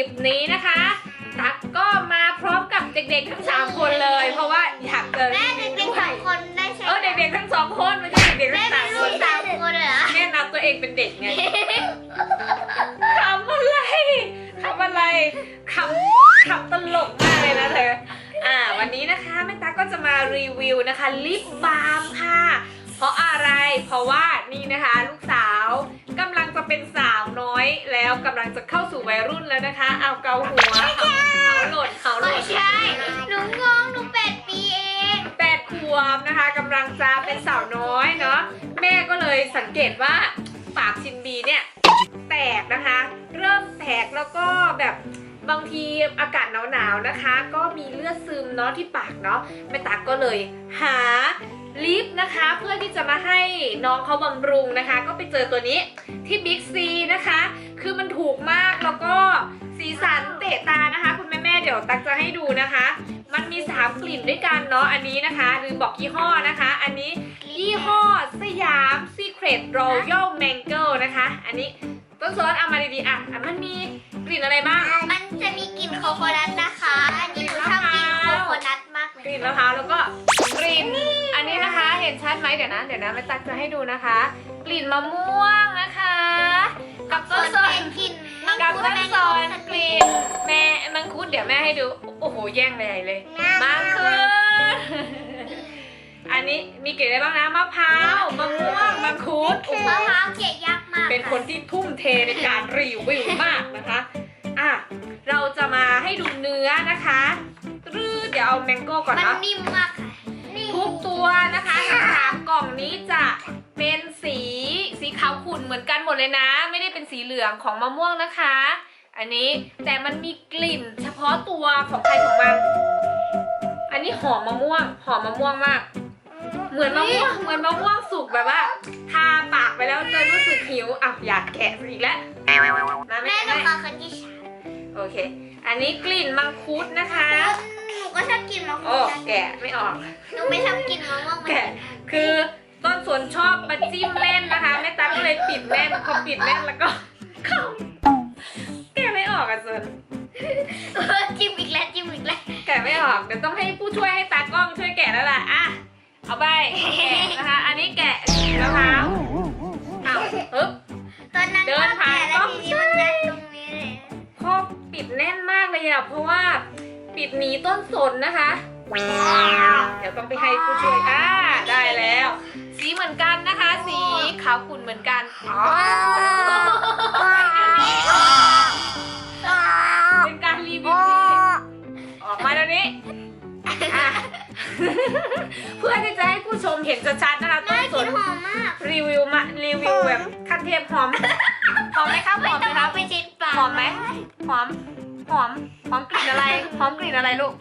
ลิปนี้นะคะตักก็มาพร้อมกับเด็กๆทั้งสามคนเลย เพราะว่าอยากเกิดแม่เด็กๆสองคนได้ใช่เออเด็กๆทั้งสองคนไม่ใช่เด็กๆแม่ทั้งมีสามลูคนกสามคนเหรอแม่นับตัวเองเป็นเด็กไงทำอะไรทำอะไรขำขำตลกมากเลยนะเธออ่าวันนี้นะคะแม่ตั๊กก็จะมารีวิวนะคะลิปบาล์มค่ะ เพราะอะไรเพราะว่านี่นะคะลูกสาวกำลังจะ เป็นสาวน้อยแล้วกำลังจะเข้าสู่วัยรุ่นแล้วนะคะ เอาเกาหัวเขาเขาหล่นเขาหไม่ล่นใช่ หนูงงหนูแปดปีเอง แปดขวบนะคะกำลังจะเป็นสาวน้อยเนาะแม่ก็เลยสังเกตว่าปากชินบีเนี่ยแตกนะคะ เริ่มแตกแล้วก็แบบบางทีอากาศหนาวๆนะคะ ก็มีเลือดซึมเนาะที่ปากเนาะแม่ตักก็เลยหา ลิปนะคะเพื่อที่จะมาให้น้องเขาบำรุงนะคะ ก็ไปเจอตัวนี้ที่บิ๊กซีนะคะ คือมันถูกมากแล้วก็สีสันเตะตานะคะ คุณแม่ๆเดี๋ยวตักจะให้ดูนะคะ มันมี 3 กลิ่นด้วยกันเนาะอันนี้นะคะลืมบอกยี่ห้อนะคะ อันนี้ยี่ห้อสยาม Secret Royal Mango นะคะ อันนี้ต้นซอสเอามาดีๆอะอะมันมีกลิ่นอะไรบ้าง มันจะมีกลิ่นโคโคนัทนะคะ เห็นชัดไหมเดี๋ยวนะเดี๋ยวนะแม่ตักจะให้ดูนะคะ กลิ่นมะม่วงนะคะ กับส่ต้วนนซอสเป็นกลิ่นมังกับคุดต้นแมงซโก้อสสกกรีลิ่นแม่มังคุดเดี๋ยวแม่ให้ดูโอ้โหแย่งเลยเลยมังคุดอันนี้มีกลิ่นอะไรบ้างนะมะพร้าวมะม่วงมังคุดโอ้โหมะพร้าวเกะยากมากเป็นคนที่ทุ่มเทในการรีวิวมากนะคะอะเราจะมาให้ดูเนื้อนะคะรืดเดี๋ยวเอาแมงโก้ก่อนมันเนาะนิ่มมากค่ะนี่ทุกตัวนะคะ นี้จะเป็นสีสีขาวขุ่นเหมือนกันหมดเลยนะ ไม่ได้เป็นสีเหลืองของมะม่วงนะคะ อันนี้แต่มันมีกลิ่นเฉพาะตัวของใครของมัน อันนี้หอมมะม่วงหอมมะม่วงมาก เหมือนมะม่วงเหมือนมะม่วงสุกแบบว่าทาปากไปแล้วจะรู้สึกหิวอะอยากแกะอีกแล้วมาไม่แม่หนูไม่ขอคนที่ชาโอเค อันนี้กลิ่นมังคุดนะคะ หนูก็ชอบกินมะม่โอ้วงแกะไม่ออก หนูไม่ชอบกินมะม่วงเหมือนแกะกันคือ ต้นสนชอบมาจิ้มเล่นนะคะแม่ตั๊กก็เลยปิดแน่นพอปิดแน่นแล้วก็เข้าแกะไม่ออกอะส่วนเออจิ้มอีกแล้วจิ้มอีกแล้วแกะไม่ออกเดี๋ยวต้องให้ผู้ช่วยให้ตากล้องช่วยแกะแล้วล่ะอะเอาไปแกะนะคะ อันนี้แกะมะพร้าวอ้าวปึ๊บ ตอนนั้นเดินผ่านแก่แล้วทีนี้มันยัดตรงนี้เลยพ่อปิดแน่นมากเลยอะเพราะว่าปิดหนีต้นสนนะคะ เดี๋ยวต้องไปให้ผู้ช่วยอ่าได้แล้วสี เหมือนกันนะคะ สีขาวขุ่นเหมือนกันอ๋อเป็นการรีวิวที่ออกมาแล้วนี้อะเพื่อที่จะให้ผู้ชมเห็นชัดๆนะคะต้น่านสกินนหอมมาก รีวิวมารีวิวแบบขั้นเทพหอมหอมไหมครับหไม่อมไหต้มองครัเอาบไปชิดปากหอมไหมหอมหอมหอมกลิ่นอะไรหอมกลิ่นอะไรลูก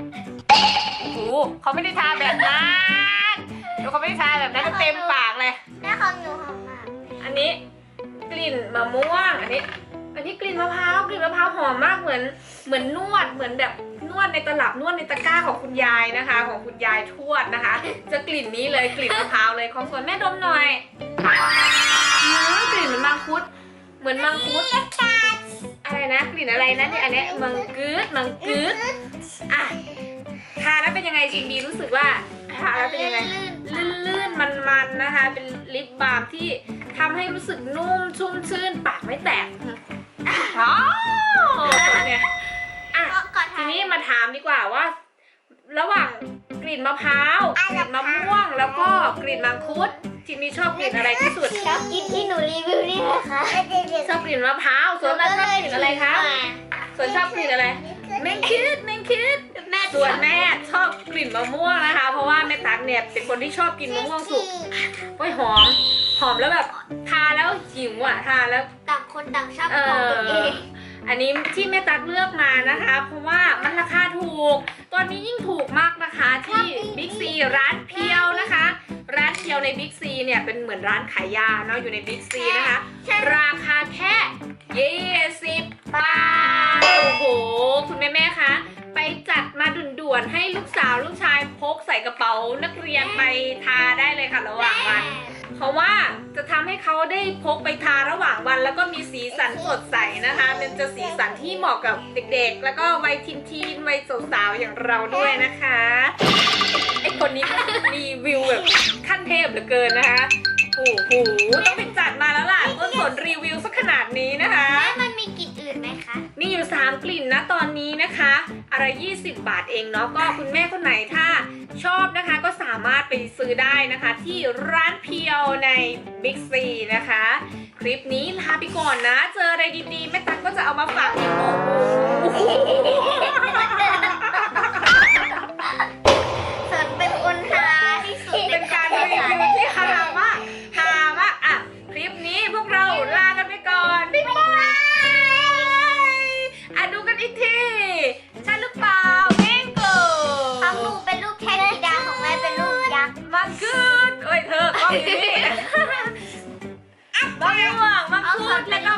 โอ้โหเขาไม่ได้ทาแบบนั้น เดี๋ยวเขาไม่ได้ทาแบบนั้นเต็มปากเลย แม่ของหนูหอมมากอันนี้กลิ่นมะม่วง อันนี้ อันนี้กลิ่นมะพร้าวกลิ่นมะพร้าวหอมมากเหมือน เหมือนนวดเหมือนแบบนวดในตลับนวดในตะกร้าของคุณยายนะคะ ของคุณยายทวดนะคะ จะกลิ่นนี้เลยกลิ่นมะพร้าวเลยของส่วนแม่ดมหน่อยอืมกลิ่นเหมือนมังคุด เหมือนมังคุดอะไรนะกลิ่นอะไรนะเนี่ยอันเนี้ยมังกึดมังกึดอะทาแล้วเป็นยังไงชินบีรู้สึกว่าทาแล้วเป็นยังไง ลื่นๆ มันๆ นะคะ เป็นลิปบาล์มที่ทำให้รู้สึกนุ่มชุ่มชื่น ปากไม่แตกอ๋อเนี่ยอะก็ก่อนทีนี้มาถามดีกว่าว่า ระหว่างกลิ่นมะพร้าวกลิ่นมะม่วง แล้วก็กลิ่นมังคุดชินบีชอบกลิ่นอะไรที่สุด ชอบกินที่หนูรีวิวนี่นะคะชอบกลิ่นมะพร้าวส่วนแม่ชอบกลิ่นอะไรคะส่วนชอบกลิ่นอะไรแมงคิดแมงคิดแม่ ส่วนแม่ชอบกลิ่นมะม่วงนะคะ เพราะว่าแม่ตั๊กเนี่ยเป็นคนที่ชอบกินมะม่วงสุกโอ้ยหอม หอมแล้วแบบทาแล้วหิวอะทาแล้ว ต่างคนต่างชอบเอของตัวเอองอันนี้ที่แม่ตั๊กเลือกมานะคะ เพราะว่ามันราคาถูก ตอนนี้ยิ่งถูกมากนะคะ ที่บิ๊กซีร้านเพียวนะคะ ร้านเพียวในบิ๊กซีเนี่ยเป็นเหมือนร้านขายยาเนาะอยู่ในบิ๊กซีนะคะ ราคาแค่ยี่สิบบาทโอ้โห คุณแม่แม่ๆคะไปจัดมา ด่วนๆให้ลูกสาวลูกชายพกใส่กระเป๋านักเรียนไปทาได้เลยค่ะระหว่างวันขเพราะว่าจะทำให้เขาได้พกไปทาระหว่างวัน แล้วก็มีสีสันสดใสนะคะมันจะสีสันที่เหมาะกับเด็กๆ แล้วก็วัยทีนทีนๆวัยสาวๆอย่างเราด้วยนะคะไอคนนี้ก็รีวิวแบบขั้นเทพเหลือเกินนะคะโอ้โหต้องไปจัดมา 20 บาทเองเนาะก็คุณแม่คนไหนถ้าชอบนะคะก็สามารถไปซื้อได้นะคะ ที่ร้านเพียวใน Big C นะคะ คลิปนี้ลาไปก่อนนะ เจออะไรดีๆแม่ตั๊กก็จะเอามาฝากที่โอ้โห เ